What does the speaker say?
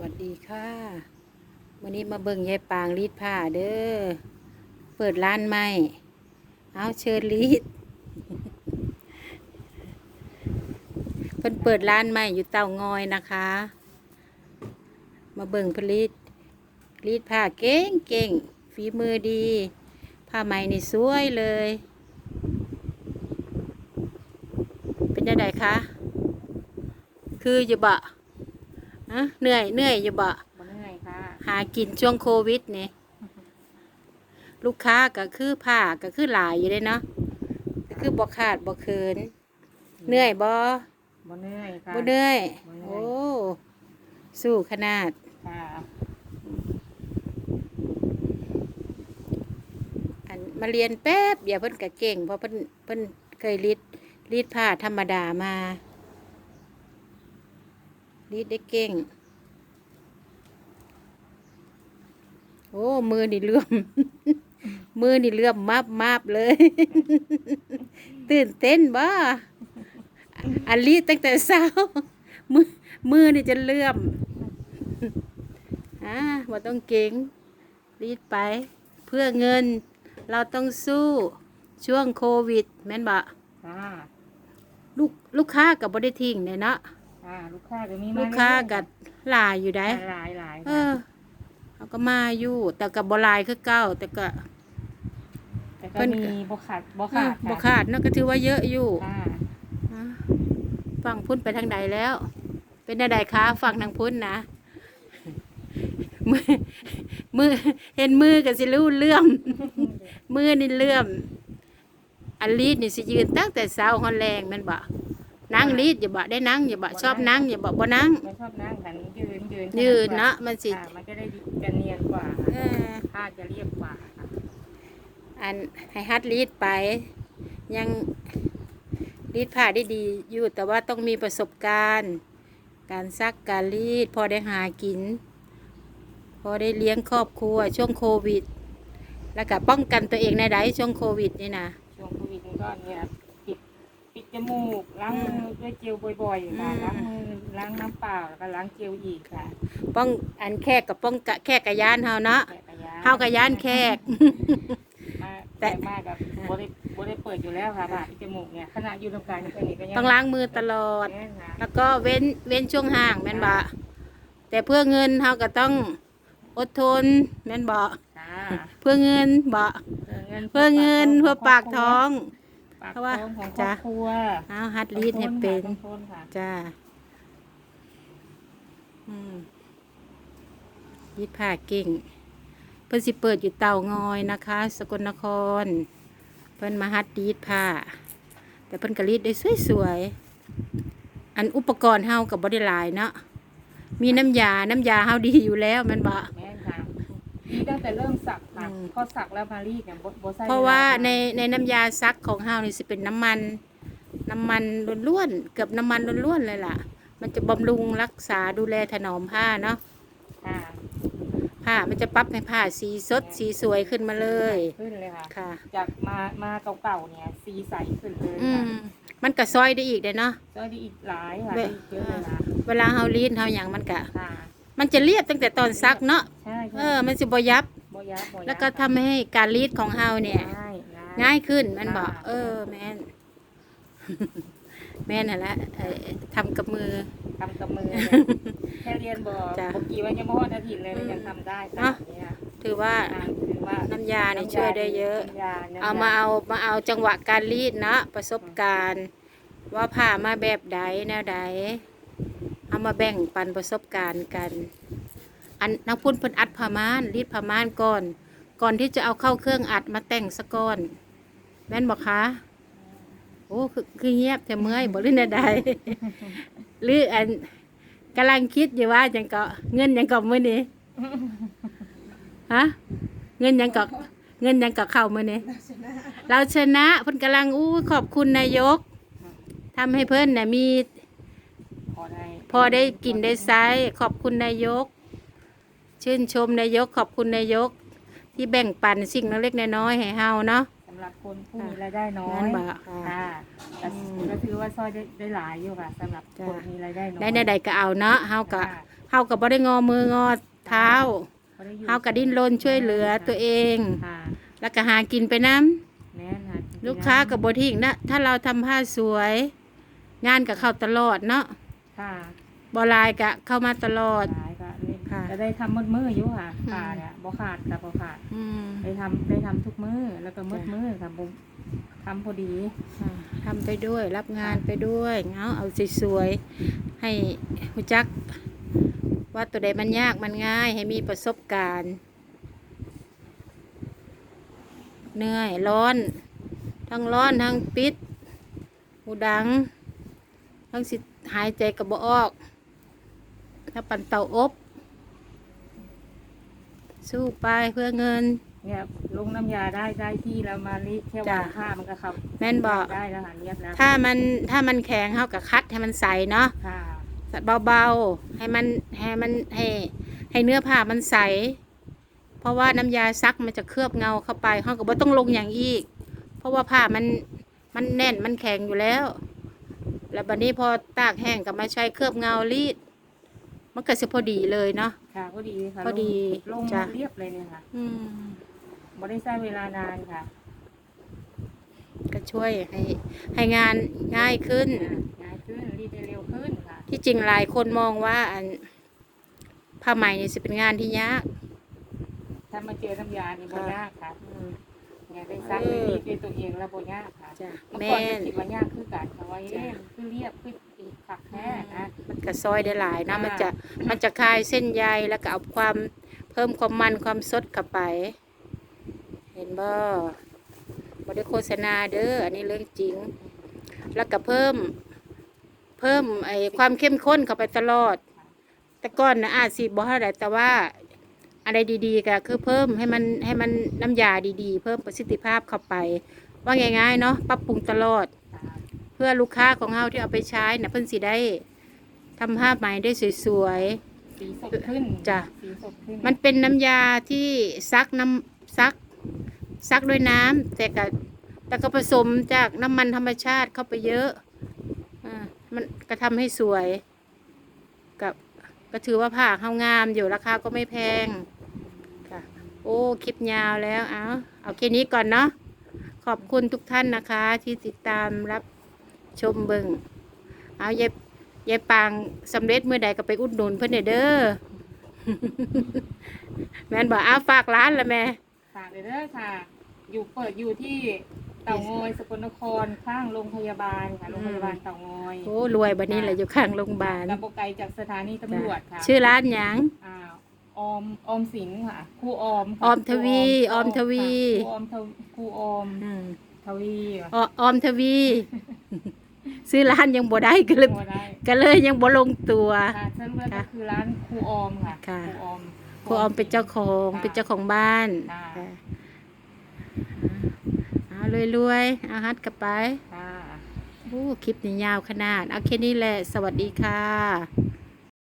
วัสดีค่ะวันนี้มาเบิ่งยายปางรีดผ้าเด้อเปิดร้านใหม่เอาเชิญรีดเพิ่นเปิดร้านใหม่อยู่เตางอยนะคะ มาเบิ่งผลิตรีดผ้าเก่งเก่งฝีมือดี ผ้าไหมนี่สวยเลย เป็นยังไงคะคืออยู่บะ ฮะเหนื่อยเหนื่อยอยู่บะบ่เหนื่อยค่ะ หากินช่วงโควิดนี่ลูกค้าก็คือผ้าก็คือหลายอยู่เลยเนาะก็คือบ่ขาดบ่เคินเหนื่อยบ่บ่เหนื่อยค่ะบ่เหนื่อยบ่เหนื่อยโอ้สู้ขนาดค่ะอันมาเรียนแป๊บเดี๋ยวเพิ่นก็เก่งเพราะเพิ่นเพิ่นเคยรีดรีดผ้าธรรมดามา รีดได้เก่ง โอ้ มือนี่เลื่อม มือนี่เลื่อมมาบมาบเลย ตื่นเต้นบ่อันรีดตั้งแต่เช้า มือมือนี่จะเลื่อมอ่าว่าต้องเก่ง รีดไป เพื่อเงิน เราต้องสู้ช่วงโควิด แม่นบ่ค่ะลูกลูกค้ากับบได้ทิ้งเนี่ยเนาะ ค่ะลูกค้าก็มีมาลูกค้าเรื่อยๆกับหลายอยู่ได้หลายหลายเอค่ะอเขาก็มาอยู่ แต่กับบหลายคือเก้าแต่ก็แต่เพิ่ก็นมีบ่ขาดบ่เอขาอดบ่ขาดเนาะก็ถือว่าเยอะอยู่ค่ะอะฝั่งพุ่นไปทางใดแล้ว เป็นใดคะฝั่งทางพุ่นนะมือมือเห็นมือกับสิรู้เลื่อม มือนี่เลื่อมอันลีดนี่สิยืนตั้งแต่เช้าฮอนแรงแมันบ่ นั่งลีดอย่าบ่ได้นั่งอย่าบ่ชอบนั่งอย่าบ่บ่นั่งไม่ชอบนั่งกันยืนยืนยืนเนาะมันสิค่ะมันจะได้ดีจะเนียนกว่าเออผ้าจะเรียบกว่าค่ะอันให้ฮัดลีดไป ยังลีดผ้าได้ดีอยู่แต่ว่าต้องมีประสบการณ์ การซักการลีด พอได้หากิน พอได้เลี้ยงครอบครัว ช่วงโควิด แล้วก็ป้องกันตัวเองในใดช่วงโควิดนี่นะช่วงโควิดนี่ก็เนี่ยปิดปิด จมูกล้างมือด้วยเจลบ่อยๆค่ะอืมล้างมือล้างน้ำเปล่าแล้วก็ล้างเจลอีกค่ะป้องอันแขกกับป้องกะแขกกับยานเฮาเนาะแกะกระยาเฮากับยานแขกมาแต่ แต่มากกับโบได้โบได้เปิดอยู่แล้วค่ะผ่าที่จมูกเนี่ยขณะอยู่ตรงกลางนี่ก็นี่ก็ยังต้องล้างมือตลอด แน่นค่ะแล้วก็เว้นเว้นช่วงห่างแม่นบ่แต่เพื่อเงินเฮาก็ต้องอดทนแม่นบ่ค่ะเพื่อเงินบ่เพื่อเงินเพื่อเงินเพื่อปากท้อง ปากเพราะว่าท้องของครจ้ะอบครัวเอาฮัดลีดให้เป็น ต้องทนค่ะจ้า อืมรีดผ้าเก่ง เพิ่นสิเปิดอยู่เตางอยนะคะ สกลนคร เพิ่นมาฮัดรีดผ้า แต่เพิ่นก็รีดได้สวยๆ อันอุปกรณ์เฮากับ่ได้หลายเนาะ มีน้ำยา น้ำยาเฮาดีอยู่แล้วแมันบ่ แม่ นค่ะนี่ตั้งแต่เริ่มสักค่ะอืม พอสักแล้วมารีดเนี่ยโบโบใส่เพราะว่าลในในน้ำยาซักของเฮานี่สิเป็นน้ำมัน น้ำมันล้วนๆเกือบน้ำมันล้วนๆเลยล่ะ มันจะบำรุงรักษาดูแลถนอมผ้าเนาะค่ะผ้ามันจะปรับให้ผ้าสีสดสีสวยขึ้นมาเลยขึ้นเลยค่ะ ค่ะ จากมามาเก่าๆเนี่ยสีใสขึ้นเลยอืค่ะมมันก็ซอยได้อีกเด้เนาะ ก็ได้อีกหลายค่ะเว้ได้อีกเยอะเลยนะเวลาเฮาลีนเฮาหยังมันก็ค่ะ มันจะเรียบตั้งแต่ตอนซักเนาะใช่เออ มันสิบ่ยับบยับบ่ยับแล้วก็ทำให้การรีดของเฮาเนี่ย ง่ายง่ายขึ้นแมันบอก ค่ะ เออ แม่น แม่นน่ะแหละเอ่อทำกับมือ ทำกับมือเนี่ยแค่เรียนบอกจ้ะบอกกี่วันยังไม่ฮอดอาทิตย์เลยอืม ยังทำได้ขเนอะนาดนี้ค่ะถือว่าอ่าถือว่าน้ำยาเนี่ยช่วยได้เยอะ น้ำยาน้ำยเอามาเอามาเอาจังหวะการรีดเนาะประสบการณ์ ว่าผ่ามาแบบใดแนวใด เอามาแบ่งปันประสบการณ์กัน อันนักพุ่นเพิ่นอัดผ้าม่านรีดผ้าม่านก่อน ก่อนที่จะเอาเข้าเครื่องอัดมาแต่งสะก้อนแม่นบอกคะโอ้คือคือเงียบแต่เมื่อยบ่หรือแนใดหรืออันกำลังคิดอยู่ว่าจังก็เงินยังก็มื้อนี้ฮะเงินยังก็เงินยังก็เข้ามื้อนี้เราชนะเพิ่นกำลังอู้ขอบคุณนายกทำให้เพิ่นน่ะมี พอได้กินได้ใช้ขอบคุณนายก ชื่นชมนายกขอบคุณนายก ที่แบ่งปันสิ่งเล็กๆน้อยๆให้เฮาเนาะ สำหรับหรับคนผู้ค่ะมีรายได้น้อแม่ยนบ่ค่ะค่ะก็อืมก็ถือว่าซอยได้ได้หลายอยู่ค่ะสำหรับจ้ะคนมีรายได้น้อยได้แนวใดก็เอาเนาะเฮาก็ค่ะเฮาก็บ่ได้งอมืองอเท้าบ่ได้อยู่เฮาก็ดิ้นรนช่วยเหลือตัวเอง ค่ะแล้วก็หากินไปน้แม่นค่ะำลูกค้าก็บ่ทิ้งนะ ถ้าเราทำผ้าสวย งานก็เข้าตลอดเนาะ ค่ะ บ่ลายก็เข้ามาตลอดหลายก็นี่ค่ะจะได้ทำมืดมืออยู่ค่ะอืมค่ะเนี่ยบ่ขาดค่ะบ่ขาด อืมได้ทำได้ทำทุกมือแล้วก็มืดจ้ะมือค่ะบ่ทำพอดีอ่าทำไปด้วยรับงานไปด้วยเอาเอาสวยๆให้รู้จัก ว่าตัวใดมันยากมันง่าย ให้มีประสบการณ์ เหนื่อยร้อน ทั้งร้อนทั้งปิดหูดัง ทั้งสิหายใจกับบ่ออก ถ้าปั่นเตาอบ สู้ไปเพื่อเงิน เนี่ยลงน้ำยาได้ได้ที่แล้วมารีดแค่จ้ะวางผ้ามันก็เข้าแม่นบอกได้แล้วค่ะเรียบแล้วถ้ามันถ้ามันแข็งเขากับคัดให้มันใสเนาะค่ะเบาๆให้มันให้มันให้ให้เนื้อผ้ามันใส เพราะว่าน้ำยาซักมันจะเคลือบเงาเข้าไปเขาก็บ่ต้องลงอย่างอีก เพราะว่าผ้ามันมันแน่นมันแข็งอยู่แล้ว แล้วบัดนี้พอตากแห้งก็มาใช้เคลือบเงารีด มันก็จะพอดีเลยเนาะ ค่ะพอดีค่ะพอดีลงจ้ะ เรียบเลยเนี่ยค่ะอืมบ่ได้ใช้เวลานานค่ะก็ช่วยให้ให้งานง่ายขึ้น ง่ายขึ้นรีดได้เร็วขึ้นค่ะ ที่จริงหลายคนมองว่าอันผ้าไหมนี่จะเป็นงานที่ยาก ถ้ามาเจอน้ำยานี่บ่ค่ะยากค่ะอืมเนี่ยได้ซักเอได้อรีดด้วยตัวเองแล้วบ่ยากค่ะจ้ะเมื่อแม่ก่อนจะนคิดว่ายากคือกันค่ะว่าเอ๊ะจ้ะคือเรียบคือ อีกขักแท้นะมันก็ซอยได้หลายเนาะค่ะมันจะมันจะคลายเส้นใยแล้วก็เอาความเพิ่มความมันความสดเข้าไป เห็นบ่บ่ได้โฆษณาเด้ออันนี้เรื่องจริง แล้วก็เพิ่มเพิ่มไอ้ความเข้มข้นเข้าไปตลอด แต่ก่อนนะอาจสิบ่เท่าไหร่แต่ว่าอะไรดีๆก็คือเพิ่มให้มันให้มันน้ำยาดีๆ เพิ่มประสิทธิภาพเข้าไป ว่าง่ายๆเนาะปรับปรุงตลอดค่ะเพื่อลูกค้าของเราที่เอาไปใช้นะเพิ่นสิได้ทำภาพใหม่ได้สวยสีสดขึ้นจ้ะสีสดขึ้นๆมันเป็นน้ำยาที่ซักน้ำซัก ซักด้วยน้ำแต่ก็แต่ก็ผสมจากน้ำมันธรรมชาติเข้าไปเยอะอ่ามันก็ทำให้สวย กับก็ถือว่าผ้าเขางามอยู่ราคาก็ไม่แพงค่ะโอ้คลิปยาวแล้วเอาเอาแค่นี้ก่อนเนาะขอบคุณทุกท่านนะคะที่ติดตามรับ ชมเบิงเอายายยายปางสำเร็จเมื่อใดก็ไปอุดหนุนเพื่อนเด้อแม่นบอกอ้าวฝากร้านละแม่ฝากเลยเด้อค่ะ อยู่เปิดอยู่ที่เต่างอยสกลนครข้างโรงพยาบาลค่ะโรงพยาบาลเต่างอยโอ้รวยบันนี้แหละอยู่ข้างโรงพยาบาลกับบไกลจากสถานีตำรวจค่ะ ชื่อร้านหยังอ่าออมออมสิงห์ค่ะครูออมค่ะออมทวีครูออมทวีค่ะครูออมทวครูออมอืมทวีค่ะอออมทวี ซื้อร้านยังบ่ได้ก็เลยโทรได้ก็เลยยังบ่ลงตัวค่ะเชิญเพื่อนก็คือร้านครูออมค่ะค่ะครูออมครูออมเป็นเจ้าของค่ะเป็นเจ้าของบ้านค่ะค่ะเอารวยๆเอาฮัดกลับไปค่ะโอ้คลิปนี้ยาวขนาดเอาแค่นี้แหละ สวัสดีค่ะ